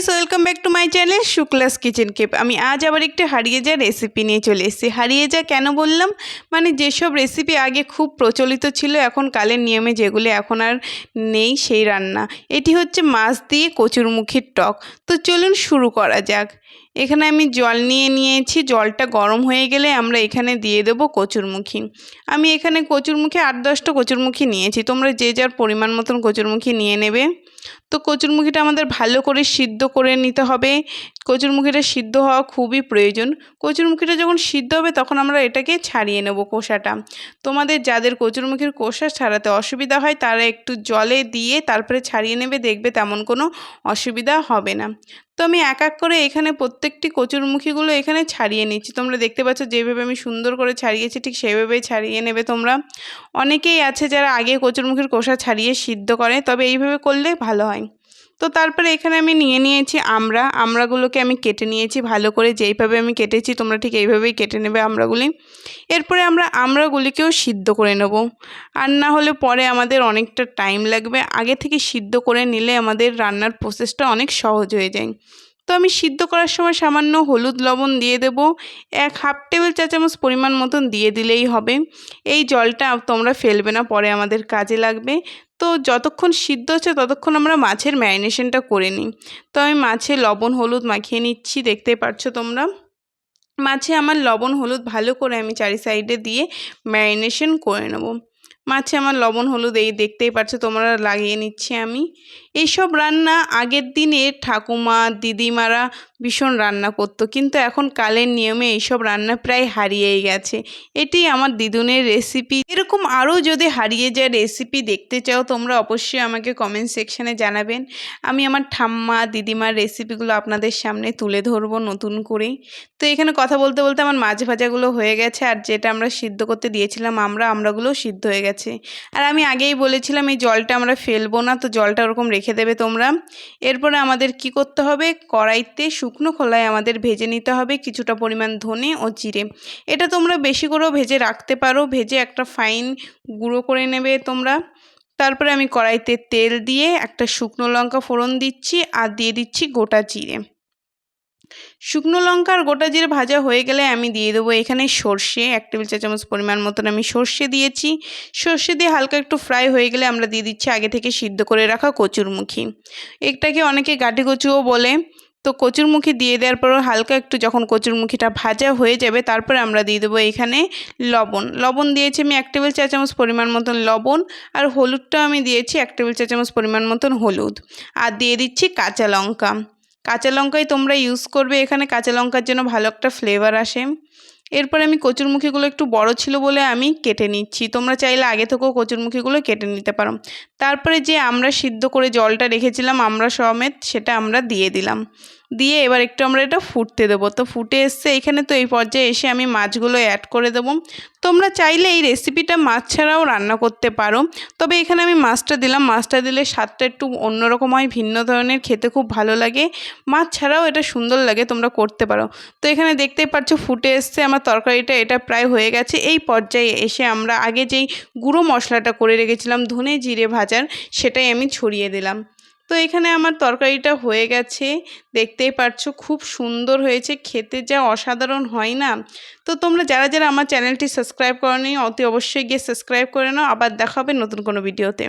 Guys welcome back to my channel Shukla's kitchen Cape আমি আজ আবার একটি হারিয়ে যা রেসিপি নিয়ে চলে এসেছি। হারিয়ে যা কেন বললাম? মানে যেসব রেসিপি আগে খুব প্রচলিত ছিল, এখন কালের নিয়মে যেগুলো এখন আর নেই সেই রান্না। এটি হচ্ছে মাছ দিয়ে কচুরমুখীর টক। তো চলুন শুরু করা যাক। এখানে আমি জল নিয়ে নিয়েছি, জলটা গরম হয়ে গেলে আমরা এখানে দিয়ে দেবো কচুরমুখী। আমি এখানে কচুরমুখী, আট দশটা কচুরমুখী নিয়েছি, তোমরা যে যার পরিমাণ মতন কচুরমুখী নিয়ে নেবে। তো কচুরমুখিটা আমাদের ভালো করে সিদ্ধ করে নিতে হবে। কচুরমুখিটা সিদ্ধ হওয়া খুবই প্রয়োজন। কচুরমুখিটা যখন সিদ্ধ হবে, তখন আমরা এটাকে ছাড়িয়ে নেব কোষাটা। তোমাদের যাদের কচুরমুখির কোষা ছাড়াতে অসুবিধা হয়, তারা একটু জলে দিয়ে তারপরে ছাড়িয়ে নেবে, দেখবে তেমন কোনো অসুবিধা হবে না। তো আমি এক এক করে এখানে প্রত্যেকটি কচুরমুখিগুলো এখানে ছাড়িয়ে নিচ্ছি। তোমরা দেখতে পাচ্ছ যেভাবে আমি সুন্দর করে ছাড়িয়েছি, ঠিক সেভাবেই ছাড়িয়ে নেবে তোমরা। অনেকেই আছে যারা আগে কচুরমুখির কোষা ছাড়িয়ে সিদ্ধ করে, তবে এইভাবে করলে ভালো হয়। তো তারপরে এখানে আমি নিয়ে নিয়েছি আমরা আমড়াগুলোকে আমি কেটে নিয়েছি ভালো করে, যেইভাবে আমি কেটেছি তোমরা ঠিক এইভাবেই কেটে নেবে আমড়াগুলি। এরপরে আমরা আমড়াগুলিকেও সিদ্ধ করে নেব। আর না হলে পরে আমাদের অনেকটা টাইম লাগবে। আগে থেকে সিদ্ধ করে নিলে আমাদের রান্নার প্রসেসটা অনেক সহজ হয়ে যায়। তো আমি সিদ্ধ করার সময় সামান্য হলুদ লবণ দিয়ে দেব। এক হাফ টেবিল চা চামচ পরিমাণ মতন দিয়ে দিলেই হবে। এই জলটা তোমরা ফেলবে না, পরে আমাদের কাজে লাগবে। তো যতক্ষণ সিদ্ধ হচ্ছে ততক্ষণ আমরা মাছের ম্যারিনেশনটা করে নিই। তো আমি মাছে লবণ হলুদ মাখিয়ে নিচ্ছি, দেখতে পারছ তোমরা? মাছে আমার লবণ হলুদ ভালো করে আমি চারি সাইডে দিয়ে ম্যারিনেশন করে নেব। মাছে আমার লবণ হলুদ এই দেখতেই পাচ্ছ, তোমরা লাগিয়ে নিচ্ছি আমি। এইসব রান্না আগের দিনে ঠাকুমা, দিদিমারা ভীষণ রান্না করতো। কিন্তু এখন কালের নিয়মে এইসব রান্না প্রায় হারিয়েই গেছে। এটি আমার দিদুনের রেসিপি এরকম আরও যদি হারিয়ে যায় রেসিপি দেখতে চাও, তোমরা অবশ্যই আমাকে কমেন্ট সেকশানে জানাবেন। আমি আমার ঠাম্মা, দিদিমার রেসিপিগুলো আপনাদের সামনে তুলে ধরবো নতুন করে। তো এখানে কথা বলতে বলতে আমার মাছ ভাজাগুলো হয়ে গেছে, আর যেটা আমরা সিদ্ধ করতে দিয়েছিলাম আমরা আমরাগুলো সিদ্ধ হয়ে গেছে। আর আমি আগেই বলেছিলাম এই জলটা আমরা ফেলব না, তো জলটা ওরকম রেখে দেবে তোমরা। এরপরে আমাদের কি করতে হবে? কড়াইতে শুকনো খোলায় আমাদের ভেজে নিতে হবে কিছুটা পরিমাণ ধনে ও জিরে। এটা তোমরা বেশি করেও ভেজে রাখতে পারো। ভেজে একটা ফাইন গুঁড়ো করে নেবে তোমরা। তারপরে আমি কড়াইতে তেল দিয়ে একটা শুকনো লঙ্কা ফোড়ন দিচ্ছি আর দিয়ে দিচ্ছি গোটা জিরে। শুকনো লঙ্কার গোটা জিরে ভাজা হয়ে গেলে আমি দিয়ে দেবো এখানে সর্ষে, এক টেবিল চা চামচ পরিমাণ মতন আমি সর্ষে দিয়েছি। সর্ষে দিয়ে হালকা একটু ফ্রাই হয়ে গেলে আমরা দিয়ে দিচ্ছি আগে থেকে সিদ্ধ করে রাখা কচুরমুখী। এটাকে অনেকে গাটি কচুও বলে। তো কচুরমুখী দিয়ে দেওয়ার পর হালকা একটু যখন কচুরমুখীটা ভাজা হয়ে যাবে, তারপরে আমরা দিয়ে দেবো এখানে লবণ। লবণ দিয়েছি আমি এক টেবিল চা চামচ পরিমাণ মতন লবণ আর হলুদটা আমি দিয়েছি এক টেবিল চা চামচ পরিমাণ মতন হলুদ। আর দিয়ে দিচ্ছি কাঁচা লঙ্কা। কাঁচা লঙ্কাই তোমরা ইউজ করবে। এখানে কাঁচা লঙ্কার জন্য ভালো একটা ফ্লেভার আসে। এরপর আমি কচুরমুখীগুলো একটু বড় ছিল বলে আমি কেটে নিচ্ছি। তোমরা চাইলে আগে থেকেও কচুরমুখীগুলো কেটে নিতে পারো। তারপরে যে আমরা সিদ্ধ করে জলটা রেখেছিলাম আমরা সমেত সেটা আমরা দিয়ে দিলাম। দিয়ে এবার একটু আমরা এটা ফুটতে দেবো। তো ফুটে এসছে, এখানে তো এই পর্যায়ে এসে আমি মাছগুলো অ্যাড করে দেবো। তোমরা চাইলে এই রেসিপিটা মাছ ছাড়াও রান্না করতে পারো। তবে এখানে আমি মাছটা দিলাম। মাছটা দিলে স্বাদটা একটু অন্যরকম হয়, ভিন্ন ধরনের, খেতে খুব ভালো লাগে। মাছ ছাড়াও এটা সুন্দর লাগে, তোমরা করতে পারো। তো এখানে দেখতেই পাচ্ছ, ফুটে এসছে আমার তরকারিটা, এটা প্রায় হয়ে গেছে। এই পর্যায়ে এসে আমরা আগে যেই গুঁড়ো মশলাটা করে রেখেছিলাম, ধনে জিরে ভাজার, সেটাই আমি ছড়িয়ে দিলাম। তো এখানে আমার তরকারিটা হয়ে গেছে। দেখতেই পারছ খুব সুন্দর হয়েছে, খেতে যা অসাধারণ হয় না। তো তোমরা যারা যারা আমার চ্যানেলটি সাবস্ক্রাইব করনি, অতি অবশ্যই গিয়ে সাবস্ক্রাইব করে নাও। আবার দেখা হবে নতুন কোনো ভিডিওতে।